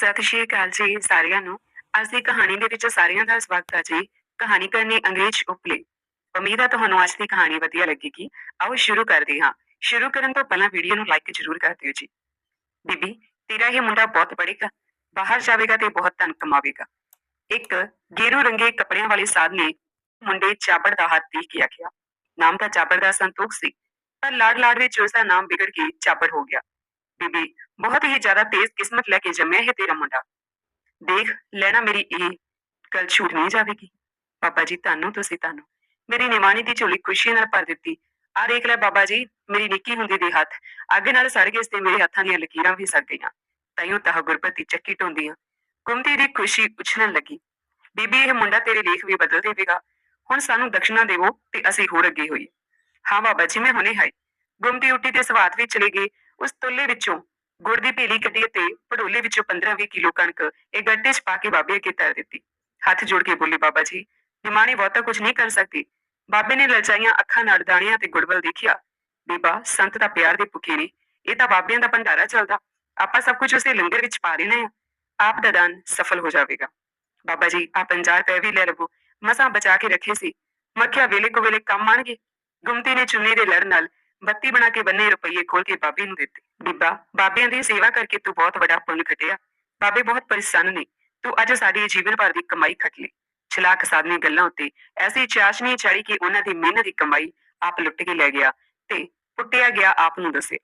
ਸਤਿ ਸ਼੍ਰੀ ਅਕਾਲ ਜੀ ਸਾਰਿਆਂ ਨੂੰ, ਅੱਜ ਦੀ ਕਹਾਣੀ ਦੇ ਵਿੱਚ ਸਾਰਿਆਂ ਦਾ ਸਵਾਗਤ ਹੈ ਜੀ। ਕਹਾਣੀ ਕਰਨੀ ਅੰਗਰੇਜ਼ ਉਪਲੇ। ਉਮੀਦ ਹੈ ਤੁਹਾਨੂੰ ਅੱਜ ਦੀ ਕਹਾਣੀ ਵਧੀਆ ਲੱਗੇਗੀ। ਆਓ ਸ਼ੁਰੂ ਕਰਦੇ ਹਾਂ। ਸ਼ੁਰੂ ਕਰਨ ਤੋਂ ਪਹਿਲਾਂ ਵੀਡੀਓ ਨੂੰ ਲਾਈਕ ਜ਼ਰੂਰ ਕਰ ਦਿਓ ਜੀ। ਬੀਬੀ, ਤੇਰਾ ਇਹ ਮੁੰਡਾ ਬਹੁਤ ਪੜ੍ਹੇਗਾ। ਬਾਹਰ ਜਾਵੇਗਾ ਤੇ ਬਹੁਤ ਧਨ ਕਮਾਵੇਗਾ। ਇੱਕ ਗੇਰੂ ਰੰਗੇ ਕੱਪੜਿਆਂ ਵਾਲੇ ਸਾਧ ਨੇ ਮੁੰਡੇ ਚਾਬੜ ਦਾ ਹੱਥ ਦੇਖ ਕੇ ਆਖਿਆ, ਨਾਮ ਤਾਂ ਚਾਬੜ ਦਾ ਸੰਤੋਖ ਸੀ, ਪਰ ਲਾੜ ਲਾੜ ਵਿੱਚ ਉਸ ਦਾ ਨਾਮ ਵਿਗੜ ਕੇ ਚਾਬੜ ਹੋ ਗਿਆ। ਬੀਬੀ ਬਹੁਤ ਹੀ ਜ਼ਿਆਦਾ ਤੇਜ਼ ਕਿਸਮਤ ਲੈ ਕੇ ਜੰਮਿਆ ਹੈ ਤੇਰਾ ਮੁੰਡਾ। ਦੇਖ, ਲੈਣਾ ਮੇਰੀ ਇਹ ਗੱਲ ਛੂਟ ਨਹੀਂ ਜਾਵੇਗੀ। ਬਾਬਾ ਜੀ, ਤੁਹਾਨੂੰ ਤੁਸੀਂ ਤੁਹਾਨੂੰ। ਮੇਰੀ ਨਿਮਾਣੀ ਦੀ ਝੋਲੀ ਖੁਸ਼ੀ ਨਾਲ ਭਰ ਦਿੱਤੀ। ਆ ਦੇਖ ਲੈ ਬਾਬਾ ਜੀ, ਮੇਰੀ ਨਿੱਕੀ ਹੁੰਦੀ ਦੇ ਹੱਥ। ਅੱਗ ਨਾਲ ਸੜ ਗਏ ਤੇ ਮੇਰੇ ਹੱਥਾਂ ਦੀਆਂ ਲਕੀਰਾਂ ਵੀ ਸੜ ਗਈਆਂ। ਤਾਈਓ ਤਹ ਗੁਰਬਤੀ ਚੱਕੀ ਢੋਂਦੀਆਂ। ਗੁੰਮਤੀ ਦੀ ਖੁਸ਼ੀ ਉਛਲਣ ਲੱਗੀ। ਬੀਬੀ, ਇਹ ਮੁੰਡਾ ਤੇਰੇ ਲੇਖ ਵੀ ਬਦਲ ਦੇਵੇਗਾ। ਹੁਣ ਸਾਨੂੰ ਦਕਸ਼ਨਾ ਦੇਵੋ ਤੇ ਅਸੀਂ ਹੋਰ ਅੱਗੇ ਹੋਈਏ। ਹਾਂ ਬਾਬਾ ਜੀ, ਮੈਂ ਹੁਣੇ ਹਾਈ ਗੁੰਮਤੀ ਉੱਟੀ ਤੇ ਸਵਾਤ ਵੀ ਚਲੇ ਗਏ। ਉਸ ਤੁੱਲੇ ਵਿੱਚੋਂ ਗੁੜ ਦੀ ਭੇਲੀ ਕੱਢੀ ਤੇ ਪੜੋਲੇ ਵਿੱਚੋਂ 15-20 ਕਿਲੋ ਕਣਕ ਇਹ ਗੱਡੇ 'ਚ ਪਾ ਕੇ ਬਾਬੇ ਅੱਗੇ ਧਰ ਦਿੱਤੀ। ਹੱਥ ਜੋੜ ਕੇ ਬੋਲੀ, ਬਾਬਾ ਜੀ, ਨਿਮਾਣੀ ਬਹੁਤਾ ਕੁਝ ਨਹੀਂ ਕਰ ਸਕਦੀ। ਬਾਬੇ ਨੇ ਲਲਚਾਈਆਂ ਅੱਖਾਂ ਨਾਲ ਦਾਣਿਆਂ ਤੇ ਗੁੜਵਲ ਦੇਖਿਆ। ਬੀਬਾ, ਸੰਤ ਦਾ ਪਿਆਰ ਦੇ ਭੁੱਖੇ ਨੇ। ਇਹ ਤਾਂ ਬਾਬਿਆਂ ਦਾ ਭੰਡਾਰਾ ਚੱਲਦਾ। ਆਪਾਂ ਸਭ ਕੁਝ ਉਸੇ ਲੰਗਰ ਵਿੱਚ ਪਾ ਦੇਣਾ ਆ। ਆਪ ਦਾ ਦਾਨ ਸਫਲ ਹੋ ਜਾਵੇਗਾ। ਬਾਬਾ ਜੀ ਆ 50 ਰੁਪਏ ਵੀ ਲੈ ਲਵੋ। ਮਸਾਂ ਬਚਾ ਕੇ ਰੱਖੇ ਸੀ। ਮੱਖਿਆ ਵੇਲੇ ਕੋ ਵੇਲੇ ਕੰਮ ਆਣਗੇ। ਗੁੰਮਤੀ ਨੇ ਚੁੰਨੀ ਦੇ ਲੜ ਨਾਲ ਬੱਤੀ ਬਣਾ ਕੇ ਬੰਨੇ ਰੁਪਈਏ ਖੋਲ ਕੇ ਬਾਬੇ ਨੂੰ ਦਿੱਤੇ। ਬੀਬਾ, ਬਾਬਿਆਂ ਦੀ ਸੇਵਾ ਕਰਕੇ ਤੂੰ ਬਹੁਤ ਵੱਡਾ ਪੁੰਨ ਖਟਿਆ। ਬਾਬੇ ਬਹੁਤ ਪ੍ਰਸੰਨ ਨੇ, ਤੂੰ ਅੱਜ ਸਾਡੀ ਜੀਵਨ ਭਰ ਦੀ ਕਮਾਈ ਖੱਟ ਲਈ। ਚਲਾਕ ਸਾਧਨੀ ਗੱਲਾਂ ਉੱਤੇ ਐਸੀ ਚਾਸ਼ਨੀ ਚੜੀ ਕਿ ਉਹਨਾਂ ਦੀ ਮਿਹਨਤ ਦੀ ਕਮਾਈ ਆਪ ਲੁੱਟ ਕੇ ਲੈ ਗਿਆ ਤੇ ਪੁੱਟਿਆ ਗਿਆ ਆਪ ਨੂੰ ਦੱਸਿਆ।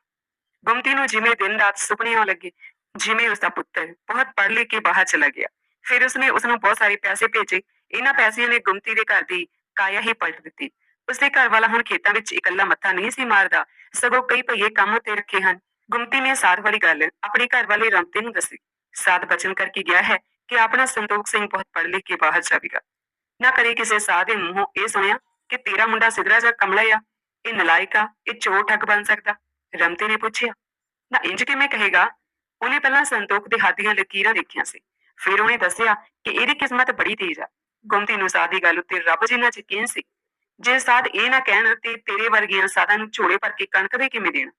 ਗੁੰਮਤੀ ਨੂੰ ਜਿਵੇਂ ਦਿਨ ਰਾਤ ਸੁਪਨੇ ਆਉਣ ਲੱਗੇ, ਜਿਵੇਂ ਉਸਦਾ ਪੁੱਤਰ ਬਹੁਤ ਪੜ੍ਹ ਲਿਖ ਕੇ ਬਾਹਰ ਚਲਾ ਗਿਆ। ਫਿਰ ਉਸਨੇ ਉਸਨੂੰ ਬਹੁਤ ਸਾਰੇ ਪੈਸੇ ਭੇਜੇ। ਇਹਨਾਂ ਪੈਸਿਆਂ ਨੇ ਗੁੰਮਤੀ ਦੇ ਘਰ ਦੀ ਕਾਇਆ ਹੀ ਪਲਟ ਦਿੱਤੀ। ਉਸਦੇ ਘਰ ਵਾਲਾ ਹੁਣ ਖੇਤਾਂ ਵਿੱਚ ਇਕੱਲਾ ਮੱਥਾ ਨਹੀਂ ਸੀ ਮਾਰਦਾ, ਸਗੋਂ ਕਈ ਭਈਏ ਕੰਮ ਉੱਤੇ ਰੱਖੇ ਹਨ। ਗੁੰਮਤੀ ਨੇ ਸਾਧ ਵਾਲੀ ਗੱਲ ਆਪਣੇ ਘਰ ਵਾਲੇ ਰਮਤੇ ਨੂੰ ਦੱਸੀ। ਸਾਧ ਬਚਨ ਕਰਕੇ ਗਿਆ ਹੈ ਕਿ ਆਪਣਾ ਸੰਤੋਖ ਸਿੰਘ ਬਹੁਤ ਪੜ੍ਹ ਲਿਖ ਕੇ ਬਾਹਰ ਜਾਵੇਗਾ। ਨਾ ਕਰੇ ਕਿਸੇ ਸਾਧ ਦੇ ਮੂੰਹੋਂ ਇਹ ਸੁਣਿਆ ਕਿ ਤੇਰਾ ਮੁੰਡਾ ਸਿਧਰਾ ਜਾਂ ਕਮਲਾ ਆ? ਇਹ ਨਲਾਇਕਾ ਇਹ ਚੋਰ ਠੱਗ ਬਣ ਸਕਦਾ? ਰਮਤੇ ਨੇ ਪੁੱਛਿਆ। ਨਾ ਇੰਜ ਕਿਵੇਂ ਕਹੇਗਾ? ਉਹਨੇ ਪਹਿਲਾਂ ਸੰਤੋਖ ਦੇ ਹੱਥ ਦੀਆਂ ਲਕੀਰਾਂ ਦੇਖੀਆਂ ਸੀ। ਫਿਰ ਉਹਨੇ ਦੱਸਿਆ ਕਿ ਇਹਦੀ ਕਿਸਮਤ ਬੜੀ ਤੇਜ਼ ਆ। ਗੁੰਮਤੀ ਨੂੰ ਸਾਧ ਦੀ ਗੱਲ ਉੱਤੇ ਰੱਬ ਜਿੰਨਾ ਯਕੀਨ ਸੀ। ਜੇ ਸਾਧ ਇਹ ਨਾ ਕਹਿਣ ਤੇ ਤੇਰੇ ਵਰਗੀਆਂ ਸਾਧਾਂ ਨੂੰ ਝੋਲੇ ਭਰ ਕੇ ਕਣਕ ਦੇ ਕਿਵੇਂ ਦੇਣ?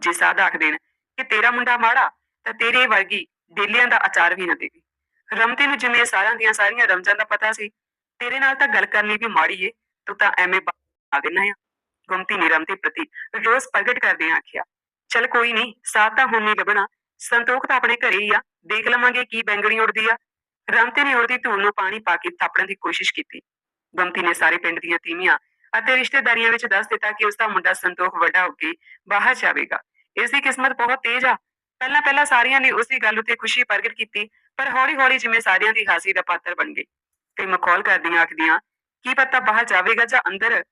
ਜੇ ਸਾਧ ਆਖ ਦੇਣ ਕਿ ਤੇਰਾ ਮੁੰਡਾ ਮਾੜਾ ਤਾਂ ਤੇਰੇ ਵਰਗੀ ਡੇਲਿਆਂ ਦਾ ਅਚਾਰ ਵੀ ਨਾ ਦੇਵੇ। ਰਮਤੀ ਨੂੰ ਜਿਵੇਂ ਸਾਰਿਆਂ ਦੀਆਂ ਸਾਰੀਆਂ ਰਮਜ਼ਾਂ ਦਾ ਪਤਾ ਸੀ, ਤੇਰੇ ਨਾਲ ਤਾਂ ਗੱਲ ਕਰਨੀ ਵੀ ਮਾੜੀ ਏ, ਤੂੰ ਤਾਂ ਐਵੇਂ ਆ ਦੇਣਾ ਆ। ਗੁੰਮਤੀ ਨੇ ਰਮਤੇ ਪ੍ਰਤੀ ਰੋਸ ਪ੍ਰਗਟ ਕਰਦਿਆਂ ਆਖਿਆ, ਚਲ ਕੋਈ ਨਹੀਂ ਸਾਥ ਤਾਂ ਹੁਣ ਨਹੀਂ ਲੱਭਣਾ, ਸੰਤੋਖ ਤਾਂ ਆਪਣੇ ਘਰੇ ਹੀ ਆ, ਦੇਖ ਲਵਾਂਗੇ ਕੀ ਬੈਂਗਣੀ ਉੜਦੀ ਆ। ਰਮਤੇ ਨੇ ਉੜਦੀ ਧੂਲ ਨੂੰ ਪਾਣੀ ਪਾ ਕੇ ਥਾਪੜਨ ਦੀ ਕੋਸ਼ਿਸ਼ ਕੀਤੀ। ਗੁੰਮਤੀ ਨੇ ਸਾਰੇ ਪਿੰਡ ਦੀਆਂ ਤੀਵੀਆਂ ਅਤੇ ਰਿਸ਼ਤੇਦਾਰੀਆਂ ਵਿੱਚ ਦੱਸ ਦਿੱਤਾ ਕਿ ਉਸ ਦਾ ਮੁੰਡਾ ਸੰਤੋਖ ਵੱਡਾ ਹੋ ਕੇ ਬਾਹਰ ਜਾਵੇਗਾ। ਇਸ ਦੀ ਕਿਸਮਤ ਬਹੁਤ ਤੇਜ਼ ਆ। ਪਹਿਲਾਂ ਪਹਿਲਾਂ ਸਾਰਿਆਂ ਨੇ ਉਸ ਦੀ ਗੱਲ ਉੱਤੇ ਖੁਸ਼ੀ ਪ੍ਰਗਟ ਕੀਤੀ, ਪਰ ਹੌਲੀ ਹੌਲੀ ਜਿਵੇਂ ਸਾਰਿਆਂ ਦੀ ਹਾਸੀ ਦਾ ਪਾਤਰ ਬਣ ਗਈ ਤੇ ਮਖੌਲ ਕਰਦੀਆਂ ਆਖਦੀਆਂ, ਕੀ ਪਤਾ ਬਾਹਰ ਜਾਵੇਗਾ ਜਾਂ ਅੰਦਰ?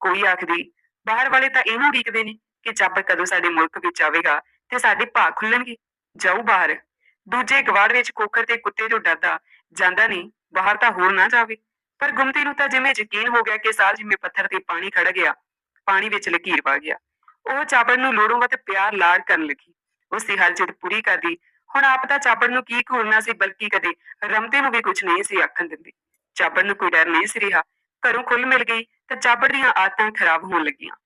ਕੋਈ ਆਖਦੀ, ਬਾਹਰ ਵਾਲੇ ਤਾਂ ਇਹਨੂੰ ਉਡੀਕਦੇ ਨੇ ਕਿ ਚੱਬ ਕਦੋਂ ਸਾਡੇ ਮੁਲਕ ਵਿੱਚ ਆਵੇਗਾ ਤੇ ਸਾਡੇ ਭਾਗ ਖੁੱਲਣਗੇ। ਜਾਊ ਬਾਹਰ। ਦੂਜੇ ਗਵਾੜ ਵਿੱਚ ਕੋਕਰ ਤੇ ਕੁੱਤੇ ਤੋਂ ਡਰਦਾ ਜਾਂਦਾ ਨਹੀਂ, ਬਾਹਰ ਤਾਂ ਹੋਰ ਨਾ ਜਾਵੇ। ਪਰ ਗੁੰਮਤੀ ਨੂੰ ਤਾਂ ਜਿਵੇਂ ਯਕੀਨ ਹੋ ਗਿਆ ਕਿ ਸਾਲ ਜਿਵੇਂ ਪੱਥਰ ਤੇ ਪਾਣੀ ਖੜ ਗਿਆ, ਪਾਣੀ ਵਿੱਚ ਲਕੀਰ ਪਾ ਗਿਆ। ਉਹ ਚਾਬੜ ਨੂੰ ਲੋੜੋਂ ਵੱਧ ਪਿਆਰ ਲਾੜ ਕਰਨ ਲੱਗੀ। ਉਸ ਦੀ ਹਰ ਜਿੱਦ ਪੂਰੀ ਕਰਦੀ ਹੁਣ ਆਪ ਤਾਂ ਚਾਬੜ ਨੂੰ ਕੀ ਘੂਰਨਾ ਸੀ ਬਲਕਿ ਕਦੇ ਰਮਤੇ ਨੂੰ ਵੀ ਕੁਝ ਨਹੀਂ ਸੀ ਆਖਣ ਦਿੰਦੀ। ਚਾਬੜ ਨੂੰ ਕੋਈ ਡਰ ਨਹੀਂ ਸੀ ਰਿਹਾ। ਘਰੋਂ ਖੁੱਲ ਮਿਲ ਗਈ ਤਾਂ ਚਾਬੜ ਦੀਆਂ ਆਦਤਾਂ ਖਰਾਬ ਹੋਣ ਲੱਗੀਆਂ।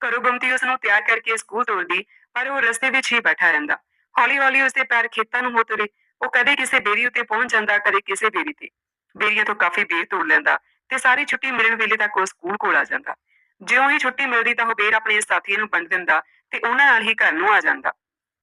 ਘਰੋਂ ਗੁੰਮਤੀ ਉਸ ਨੂੰ ਤਿਆਰ ਕਰਕੇ ਸਕੂਲ ਤੋਰਦੀ, ਪਰ ਉਹ ਰਸਤੇ ਵਿੱਚ ਹੀ ਬੈਠਾ ਰਹਿੰਦਾ। ਹੌਲੀ ਹੌਲੀ ਉਸਦੇ ਪੈਰ ਖੇਤਾਂ ਨੂੰ ਹੋ ਤੁਰੇ। ਉਹ ਕਦੇ ਕਿਸੇ ਬੇਰੀ ਉੱਤੇ ਪਹੁੰਚ ਜਾਂਦਾ, ਕਦੇ ਕਿਸੇ ਬੇਰੀ ਤੇ। ਬੇਰੀਆਂ ਤੋਂ ਕਾਫੀ ਬੇਰ ਤੋੜ ਲੈਂਦਾ ਤੇ ਸਾਰੀ ਛੁੱਟੀ ਮਿਲਣ ਵੇਲੇ ਤੱਕ ਉਹ ਸਕੂਲ ਕੋਲ ਆ ਜਾਂਦਾ। ਜਿਉਂ ਹੀ ਛੁੱਟੀ ਮਿਲਦੀ ਤਾਂ ਉਹ ਬੇਰ ਆਪਣੇ ਸਾਥੀਆਂ ਨੂੰ ਵੰਡ ਦਿੰਦਾ ਤੇ ਉਹਨਾਂ ਨਾਲ ਹੀ ਘਰ ਨੂੰ ਆ ਜਾਂਦਾ।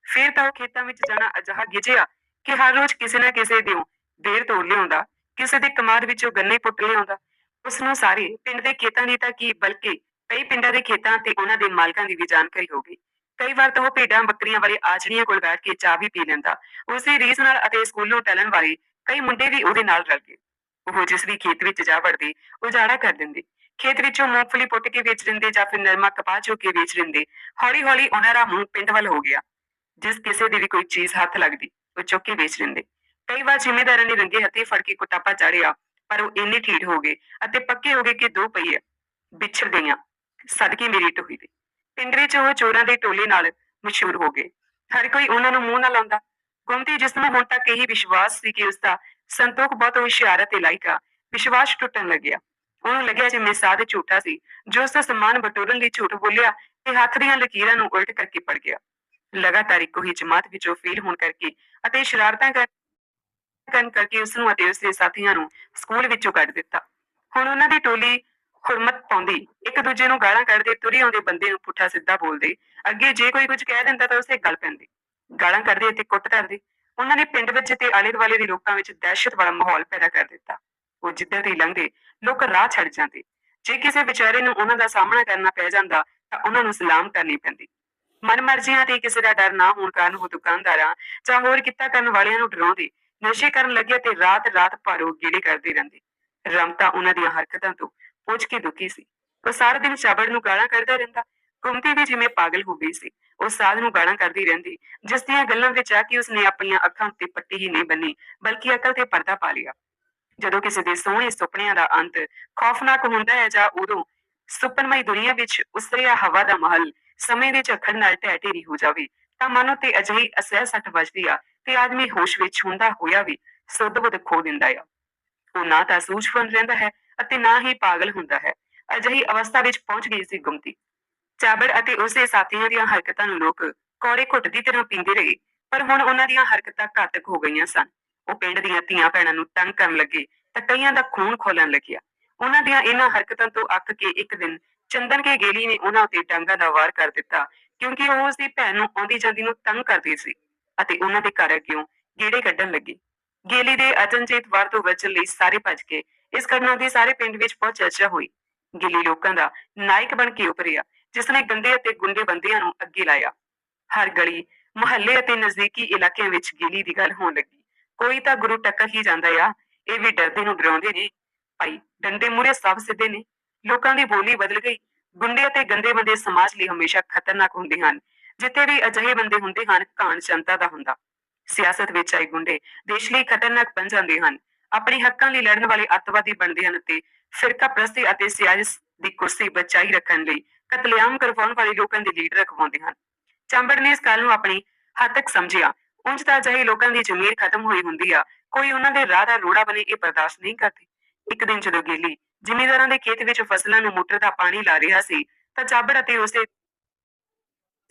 ਫਿਰ ਤਾਂ ਉਹ ਖੇਤਾਂ ਵਿੱਚ ਜਾਣਾ ਅਜਿਹਾ ਗਿਜਿਆ ਕਿ ਹਰ ਰੋਜ਼ ਕਿਸੇ ਨਾ ਕਿਸੇ ਦਿਓ ਦੇਰ ਤੋੜ ਲਿਆਉਂਦਾ, ਕਿਸੇ ਦੇ ਕਮਾਦ ਵਿੱਚੋਂ ਗੰਨੇ ਪੁੱਟ ਲਿਆਉਂਦਾ। ਉਸ ਨੂੰ ਸਾਰੇ ਪਿੰਡ ਦੇ ਖੇਤਾਂ ਦੀ ਤਾਂ ਕੀ, ਬਲਕਿ ਕਈ ਪਿੰਡਾਂ ਦੇ ਖੇਤਾਂ ਤੇ ਉਹਨਾਂ ਦੇ ਮਾਲਕਾਂ ਦੀ ਵੀ ਜਾਣਕਾਰੀ ਹੋ ਗਈ। ਕਈ ਵਾਰ ਤਾਂ ਉਹ ਭੇਡਾਂ ਬੱਕਰੀਆਂ ਵਾਲੇ ਆਜੜੀਆਂ ਕੋਲ ਬੈਠ ਕੇ ਚਾਹ ਵੀ ਪੀ ਲੈਂਦਾ। ਉਸੇ ਰੀਸ ਨਾਲ ਅਤੇ ਸਕੂਲੋਂ ਟਲਣ ਵਾਲੇ ਕਈ ਮੁੰਡੇ ਵੀ ਉਹਦੇ ਨਾਲ ਰਲ ਗਏ। ਉਹ ਜਿਸ ਵੀ ਖੇਤ ਵਿੱਚ ਜਾ ਵੜਦੇ, ਉਜਾੜਾ ਕਰ ਦਿੰਦੇ। ਖੇਤ ਵਿੱਚੋਂ ਮੂੰਗਫਲੀ ਪੁੱਟ ਕੇ ਵੇਚ ਦਿੰਦੇ ਜਾਂ ਫਿਰ ਨਰਮਾ ਕਪਾਹ ਚੋ ਕੇ ਵੇਚ ਦਿੰਦੇ ਹੌਲੀ ਹੌਲੀ ਉਹਨਾਂ ਦਾ ਮੂੰਹ ਪਿੰਡ ਵੱਲ ਹੋ ਗਿਆ, ਜਿਸ ਕਿਸੇ ਦੀ ਵੀ ਕੋਈ ਚੀਜ਼ ਹੱਥ ਲੱਗਦੀ, ਉਹ ਚੁੱਕ ਕੇ ਵੇਚ ਦਿੰਦੇ। ਕਈ ਵਾਰ ਜ਼ਿਮੀਂਦਾਰਾਂ ਨੇ ਰੰਗੇ ਹੱਥੀ ਫੜ ਕੇ ਕੁਟਾਪਾ ਚਾੜਿਆ ਪਰ ਉਹ ਇੰਨੇ ਠੀਠ ਹੋ ਗਏ ਅਤੇ ਪੱਕੇ ਹੋ ਗਏ ਕਿ ਦੋ ਪਈਏ ਵਿਛੜ ਗਈਆਂ, ਸਦਕੇ ਮੇਰੀ ਟੋਹੀ ਦੇ। ਪਿੰਡ ਵਿੱਚ ਉਹ ਚੋਰਾਂ ਦੇ ਟੋਲੇ ਨਾਲ ਮਸ਼ਹੂਰ ਹੋ ਗਏ। ਹਰ ਕੋਈ ਉਹਨਾਂ ਨੂੰ ਮੂੰਹ ਨਾ ਲਾਉਂਦਾ। ਗੁੰਮਤੀ ਜਿਸ ਨੂੰ ਹੁਣ ਤੱਕ ਇਹੀ ਵਿਸ਼ਵਾਸ ਸੀ ਕਿ ਉਸ ਦਾ ਸੰਤੋਖ ਬਹੁਤ ਹੁਸ਼ਿਆਰ ਅਤੇ ਲਾਇਕਾ ਵਿਸ਼ਵਾਸ ਟੁੱਟਣ ਲੱਗਿਆ। ਉਹਨੂੰ ਲੱਗਿਆ ਜਿਵੇਂ ਸਾਧ ਝੂਠਾ ਸੀ, ਜੋ ਉਸ ਦਾ ਸਨਮਾਨ ਬਟੋਰਨ ਲਈ ਝੂਠ ਬੋਲਿਆ ਤੇ ਹੱਥ ਦੀਆਂ ਲਕੀਰਾਂ ਨੂੰ ਉਲਟ ਕਰਕੇ ਪੜ ਗਿਆ। ਲਗਾਤਾਰ ਇੱਕੋ ਹੀ ਜਮਾਤ ਵਿੱਚੋਂ ਫੇਲ ਹੋਣ ਕਰਕੇ ਅਤੇ ਸ਼ਰਾਰਤਾਂ ਕਰਨ ਕਰਕੇ ਉਸ ਨੂੰ ਅਤੇ ਉਸ ਦੇ ਸਾਥੀਆਂ ਨੂੰ ਸਕੂਲ ਵਿੱਚੋਂ ਕੱਢ ਦਿੱਤਾ। ਹੁਣ ਉਹਨਾਂ ਦੀ ਟੋਲੀ ਹੁਰਮਤ ਪਾਉਂਦੀ, ਇੱਕ ਦੂਜੇ ਨੂੰ ਗਾਲਾਂ ਕੱਢਦੇ, ਤੁਰੇ ਆਉਂਦੇ ਬੰਦੇ ਨੂੰ ਪੁੱਠਾ ਸਿੱਧਾ ਬੋਲਦੇ, ਅੱਗੇ ਜੇ ਕੋਈ ਕੁਝ ਕਹਿ ਦਿੰਦਾ ਤਾਂ ਉਸੇ ਗੱਲ ਪੈਂਦੀ। ਗਾਲਾਂ ਕੱਢਦੇ ਅਤੇ ਕੁੱਟ ਧਰਦੇ। ਉਹਨਾਂ ਨੇ ਪਿੰਡ ਵਿੱਚ ਤੇ ਆਲੇ ਦੁਆਲੇ ਦੇ ਲੋਕਾਂ ਵਿੱਚ ਦਹਿਸ਼ਤ ਵਾਲਾ ਮਾਹੌਲ ਪੈਦਾ ਕਰ ਦਿੱਤਾ। ਉਹ ਜਿੱਦਾਂ ਦੀ ਲੰਘਦੇ, ਲੋਕ ਰਾਹ ਛੱਡ ਜਾਂਦੇ। ਜੇ ਕਿਸੇ ਵਿਚਾਰੇ ਨੂੰ ਉਹਨਾਂ ਦਾ ਸਾਹਮਣਾ ਕਰਨਾ ਪੈ ਜਾਂਦਾ, ਤਾਂ ਉਹਨਾਂ ਨੂੰ ਸਲਾਮ ਕਰਨੀ ਪੈਂਦੀ। ਮਨਮਰਜ਼ੀਆਂ ਤੇ ਕਿਸੇ ਦਾ ਡਰ ਨਾ ਹੋਣ ਕਾਰਨ ਉਹ ਦੁਕਾਨਦਾਰਾਂ ਜਾਂ ਹੋਰ ਕਿੱਤਾ ਕਰਨ ਵਾਲਿਆਂ ਨੂੰ ਡਰਾਉਂਦੇ। ਨਸ਼ੇ ਕਰਨ ਲੱਗੇ ਤੇ ਰਾਤ ਰਾਤ ਭਾਰੋ ਗੇੜੇ ਕਰਦੇ ਰਹਿੰਦੇ। ਰਮਤਾ ਉਹਨਾਂ ਦੀਆਂ ਹਰਕਤਾਂ ਤੋਂ ਪੁੱਛ ਕੇ ਦੁਖੀ ਸੀ। ਉਹ ਸਾਰਾ ਦਿਨ ਚਾਬੜ ਨੂੰ ਗਾਲਾਂ ਕੱਢਦਾ ਰਹਿੰਦਾ। ਕੁੰਤੀ ਵੀ ਜਿਵੇਂ ਪਾਗਲ ਹੋ ਗਈ ਸੀ। ਉਹ ਸਾਧ ਨੂੰ ਗਾਲਾਂ ਕਰਦੀ ਰਹਿੰਦੀ, ਜਿਸ ਦੀਆਂ ਗੱਲਾਂ ਵਿੱਚ ਆ ਕੇ ਉਸਨੇ ਆਪਣੀਆਂ ਅੱਖਾਂ ਉੱਤੇ ਪੱਟੀ ਹੀ ਨਹੀਂ ਬੰਨੀ, ਬਲਕਿ ਅਕਲ ਤੇ ਪਰਦਾ ਪਾ ਲਿਆ। ਜਦੋਂ ਕਿਸੇ ਦੇ ਸੋਹਣੇ ਸੁਪਨਿਆਂ ਦਾ ਅੰਤ ਖੌਫਨਾਕ ਹੁੰਦਾ ਹੈ ਜਾਂ ਉਦੋਂ ਸੁਪਨਮਈ ਦੁਨੀਆ ਵਿੱਚ ਉਸਰਿਆ ਹਵਾ ਦਾ ਮਹਲ ਸਮੇਂ ਦੇ ਝੱਖੜ ਨਾਲ ਢਹਿ ਢੇਰੀ ਹੋ ਜਾਵੇ, ਤਾਂ ਮਨ ਉੱਤੇ ਅਜਿਹੀ ਅਸਹਿ ਸੱਟ ਵੱਜਦੀ ਆ ਤੇ ਆਦਮੀ ਹੋਸ਼ ਵਿੱਚ ਹੁੰਦਾ ਹੋਇਆ ਵੀ ਸੁੱਧ-ਬੁੱਧ ਖੋ ਦਿੰਦਾ ਆ। ਉਹ ਨਾ ਤਾਂ ਸੂਝਵਾਨ ਰਹਿੰਦਾ ਹੈ ਅਤੇ ਨਾ ਹੀ ਪਾਗਲ ਹੁੰਦਾ ਹੈ। ਅਜਿਹੀ ਅਵਸਥਾ ਵਿੱਚ ਪਹੁੰਚ ਗਈ ਸੀ ਗੁੰਮਤੀ। ਚਾਬੜ ਅਤੇ ਉਸਦੇ ਸਾਥੀਆਂ ਦੀਆਂ ਹਰਕਤਾਂ ਨੂੰ ਲੋਕ ਕੌੜੇ ਘੁੱਟ ਦੀ ਤਰ੍ਹਾਂ ਪੀਂਦੇ ਰਹੇ, ਪਰ ਹੁਣ ਉਹਨਾਂ ਦੀਆਂ ਹਰਕਤਾਂ ਘਾਤਕ ਹੋ ਗਈਆਂ ਸਨ। ਉਹ ਪਿੰਡ ਦੀਆਂ ਧੀਆਂ ਭੈਣਾਂ ਨੂੰ ਤੰਗ ਕਰਨ ਲੱਗੇ ਤਾਂ ਕਈਆਂ ਦਾ ਖੂਨ ਖੋਲਣ ਲੱਗਿਆ। ਉਹਨਾਂ ਦੀਆਂ ਇਹਨਾਂ ਹਰਕਤਾਂ ਤੋਂ ਅੱਕ ਕੇ ਇੱਕ ਦਿਨ ਚੰਦਨ ਕੇ ਗੇਲੀ ਨੇ ਉਹਨਾਂ ਉੱਤੇ ਡਾਂਗਾ ਦਾ ਵਾਰ ਕਰ ਦਿੱਤਾ, ਕਿਉਂਕਿ ਉਹ ਉਸਦੀ ਭੈਣ ਨੂੰ ਆਉਂਦੀ ਜਾਂਦੀ ਨੂੰ ਤੰਗ ਕਰਦੀ ਸੀ ਅਤੇ ਉਹਨਾਂ ਦੇ ਘਰ ਅੱਗਿਓਂ ਗੇੜੇ ਕੱਢਣ ਲੱਗੀ। ਗੇਲੀ ਦੇ ਅਚਨਚੇਤ ਵਾਰ ਤੋਂ ਬਚਣ ਲਈ ਸਾਰੇ ਭੱਜ ਕੇ ਇਸ ਘਟਨਾ ਦੀ ਸਾਰੇ ਪਿੰਡ ਵਿੱਚ ਬਹੁਤ ਚਰਚਾ ਹੋਈ। ਗਿੱਲੀ ਲੋਕਾਂ ਦਾ ਨਾਇਕ ਬਣ ਕੇ ਉਭਰਿਆ, ਜਿਸ ਨੇ ਗੰਦੇ ਅਤੇ ਗੁੰਡੇ ਬੰਦਿਆਂ ਨੂੰ ਅੱਗੇ ਲਾਇਆ। ਹਰ ਗਲੀ, ਮੁਹੱਲੇ ਅਤੇ ਨਜ਼ਦੀਕੀ ਇਲਾਕਿਆਂ ਵਿੱਚ ਗਿੱਲੀ ਦੀ ਗੱਲ ਹੋਣ ਲੱਗੀ। ਕੋਈ ਤਾਂ ਗੁਰੂ ਟੱਕਰ ਹੀ ਜਾਂਦਾ ਆ। ਇਹ ਵੀ ਡਰਦੇ ਨੂੰ ਡਰਾਉਂਦੇ ਨੇ। ਭਾਈ, ਡੰਡੇ ਮੂਰੇ ਸਭ ਸਿੱਧੇ ਨੇ। ਲੋਕਾਂ ਦੀ ਬੋਲੀ ਬਦਲ ਗਈ। ਗੁੰਡੇ ਅਤੇ ਗੰਦੇ ਬੰਦੇ ਸਮਾਜ ਲਈ ਹਮੇਸ਼ਾ ਖਤਰਨਾਕ ਹੁੰਦੇ ਹਨ। ਜਿੱਥੇ ਵੀ ਅਜਿਹੇ ਬੰਦੇ ਹੁੰਦੇ ਹਨ ਕਾਣ ਜਨਤਾ ਦਾ ਹੁੰਦਾ। ਸਿਆਸਤ ਵਿੱਚ ਆਏ ਗੁੰਡੇ ਦੇਸ਼ ਲਈ ਖਤਰਨਾਕ ਬਣ ਜਾਂਦੇ ਹਨ। ਆਪਣੇ ਹੱਕਾਂ ਲਈ ਲੜਨ ਵਾਲੇ ਅੱਤਵਾਦੀ ਬਣਦੇ ਹਨ ਅਤੇ ਫਿਰਕਾ ਪ੍ਰਸਤੀ ਅਤੇ ਸਿਆਸਤ ਦੀ ਕੁਰਸੀ ਬਚਾਈ ਰੱਖਣ ਲਈ ਕਤਲੇਆਮ ਕਰਵਾਉਣ ਵਾਲੇ ਲੋਕਾਂ ਦੇ ਲੀਡਰ ਰਖਵਾਉਂਦੇ ਹਨ। ਚੰਬੜ ਨੇ ਇਸ ਗੱਲ ਨੂੰ ਆਪਣੀ ਹੱਦ ਤੱਕ ਸਮਝਿਆ। ਉਂਝ ਤਾਂ ਅਜਿਹੇ ਲੋਕਾਂ ਦੀ ਜ਼ਮੀਰ ਖਤਮ ਹੋਈ ਹੁੰਦੀ ਆ। ਕੋਈ ਉਹਨਾਂ ਦੇ ਰਾਹ ਦਾ ਰੋੜਾ ਬਣੇ ਇਹ ਬਰਦਾਸ਼ਤ ਨਹੀਂ ਕਰਦੇ। ਇੱਕ ਦਿਨ ਜਦੋਂ ਗੇਲੀ ਜ਼ਿਮੀਂਦਾਰਾਂ ਦੇ ਖੇਤ ਵਿੱਚ ਫਸਲਾਂ ਨੂੰ ਮੋਟਰ ਦਾ ਪਾਣੀ ਲਾ ਰਿਹਾ ਸੀ, ਤਾਂ ਚਾਬੜ ਅਤੇ ਉਸਦੇ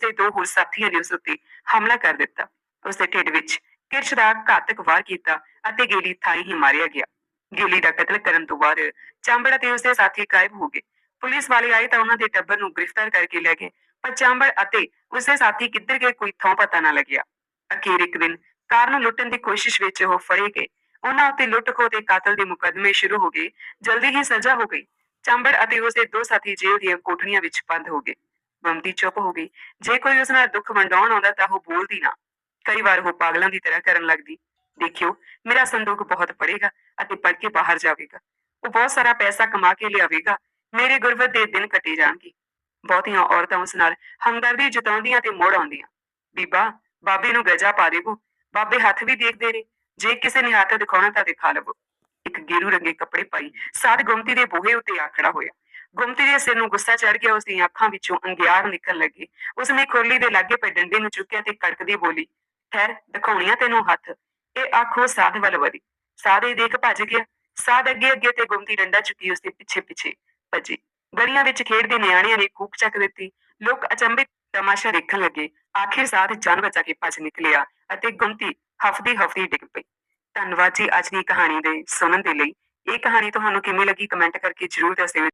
ਤੇ ਦੋ ਹੋਰ ਸਾਥੀਆਂ ਨੇ ਉਸ ਉੱਤੇ ਹਮਲਾ ਕਰ ਦਿੱਤਾ। ਉਸਦੇ ਢਿੱਡ ਵਿੱਚ ਕਿਰਚ ਦਾ ਘਾਤਕ ਵਾਰ ਕੀਤਾ ਅਤੇ ਗੇਲੀ ਥਾਈ ਹੀ ਮਾਰਿਆ ਗਿਆ। ਗੇਲੀ ਦਾ ਕਤਲ ਕਰਨ ਤੋਂ ਬਾਅਦ ਚਾਂਬੜ ਅਤੇ ਉਸਦੇ ਸਾਥੀ ਗਾਇਬ ਹੋ ਗਏ। ਪੁਲਿਸ ਵਾਲੇ ਆਏ ਤਾਂ ਉਹਨਾਂ ਦੇ ਟੱਬਰ ਨੂੰ ਗ੍ਰਿਫਤਾਰ ਕਰਕੇ ਲੈ ਗਏ, ਪਰ ਚਾਂਬੜ ਅਤੇ ਉਸਦੇ ਸਾਥੀ ਕਿੱਧਰ ਗਏ ਕੋਈ ਥਾਂ ਪਤਾ ਨਾ ਲੱਗਿਆ। ਅਖੀਰ ਇੱਕ ਦਿਨ ਕਾਰ ਨੂੰ ਲੁੱਟਣ ਦੀ ਕੋਸ਼ਿਸ਼ ਵਿੱਚ ਉਹ ਫੜੇ ਗਏ। ਉਹਨਾਂ ਉੱਤੇ ਲੁੱਟ ਖੋਹ ਤੇ ਕਾਤਲ ਦੇ ਮੁਕੱਦਮੇ ਸ਼ੁਰੂ ਹੋ ਗਏ। ਜਲਦੀ ਹੀ ਸਜ਼ਾ ਹੋ ਗਈ। ਚਾਂਬੜ ਅਤੇ ਉਸਦੇ ਦੋ ਸਾਥੀ ਜੇਲ੍ਹ ਦੀਆਂ ਕੋਠੜੀਆਂ ਵਿੱਚ ਬੰਦ ਹੋ ਗਏ। ਬੰਦੀ ਚੁੱਪ ਹੋ ਗਈ। ਜੇ ਕੋਈ ਉਸ ਨਾਲ ਦੁੱਖ ਵੰਡਾਉਣ ਆਉਂਦਾ ਤਾਂ ਉਹ ਬੋਲਦੀ ਨਾ। ਕਈ ਵਾਰ ਉਹ ਪਾਗਲਾਂ ਦੀ ਤਰ੍ਹਾਂ ਕਰਨ ਲੱਗਦੀ। ਦੇਖਿਓ, ਮੇਰਾ ਸੰਦੂਕ ਬਹੁਤ ਪੜੇਗਾ ਅਤੇ ਪੜ ਕੇ ਬਾਹਰ ਜਾਵੇਗਾ। ਉਹ ਬਹੁਤ ਸਾਰਾ ਪੈਸਾ ਕਮਾ ਕੇ ਲਿਆਵੇਗਾ। ਮੇਰੇ ਗੁਰਬਤ ਦੇ ਦਿਨ ਕੱਟੇ ਜਾਣਗੇ। ਬਹੁਤੀਆਂ ਔਰਤਾਂ ਉਸ ਨਾਲ ਹਮਦਰਦੀ ਜਤਾਉਂਦੀਆਂ ਤੇ ਮੋੜ ਆਉਂਦੀਆਂ। ਬੀਬਾ ਬਾਬੇ ਨੂੰ ਗਜਾ ਪਾ ਦੇਵੋ। ਬਾਬੇ ਹੱਥ ਵੀ ਦੇਖਦੇ ਨੇ। ਜੇ ਕਿਸੇ ਨੇ ਹੱਥ ਦਿਖਾਉਣਾ ਤਾਂ ਦਿਖਾ ਲਵੋ। ਇੱਕ ਗੇਰੂ ਰੰਗੇ ਕੱਪੜੇ ਪਾਈ ਸਾਧ ਗੁੰਮਤੀ ਦੇ ਬੂਹੇ ਉੱਤੇ ਆ ਖੜਾ ਹੋਇਆ। ਗੁੰਮਤੀ ਦੇ ਸਿਰ ਨੂੰ ਗੁੱਸਾ ਚੜ ਗਿਆ ਉਸ ਦੀਆਂ ਅੱਖਾਂ ਵਿੱਚੋਂ ਅੰਗਿਆਰ ਨਿਕਲਣ ਲੱਗੇ। ਉਸਨੇ ਖੋਲੀ ਦੇ ਲਾਗੇ ਪਏ ਡੰਡੇ ਨੂੰ ਚੁੱਕਿਆ ਤੇ ਕੜਕਦੀ ਬੋਲੀ ਠਹਿਰ ਦਿਖਾਉਣੀਆਂ ਤੈਨੂੰ ਹੱਥ। ਇਹ ਆਖੋ ਸਾਧ ਵੱਲ ਵਧੀ। ਸਾਧ ਇਹ ਦੇਖ ਭੱਜ ਗਿਆ। ਸਾਧ ਅੱਗੇ ਅੱਗੇ ਤੇ ਗੁੰਮਤੀ ਡੰਡਾ ਚੁੱਕੀ ਉਸਦੇ ਪਿੱਛੇ ਪਿੱਛੇ ਭੱਜੀ। ਗਲੀਆਂ ਵਿੱਚ ਖੇਡਦੇ ਨਿਆਣਿਆਂ ਨੇ ਕੂਕ ਚੱਕ ਦਿੱਤੀ। ਲੋਕ ਅਚੰਭਿਤ ਤਮਾਸ਼ਾ ਦੇਖਣ ਲੱਗੇ। ਆਖਿਰ ਸਾਥ ਜਾਨ ਬਚਾ ਕੇ ਭੱਜ ਨਿਕਲਿਆ ਅਤੇ ਗੁੰਮਤੀ ਹਫਦੀ ਹਫਦੀ ਡਿੱਗ ਪਈ। ਧੰਨਵਾਦ ਜੀ ਅੱਜ ਦੀ ਕਹਾਣੀ ਦੇ ਸੁਣਨ ਦੇ ਲਈ। ਇਹ ਕਹਾਣੀ ਤੁਹਾਨੂੰ ਕਿਵੇਂ ਲੱਗੀ? ਕਮੈਂਟ ਕਰਕੇ ਜਰੂਰ ਦੱਸਿਓ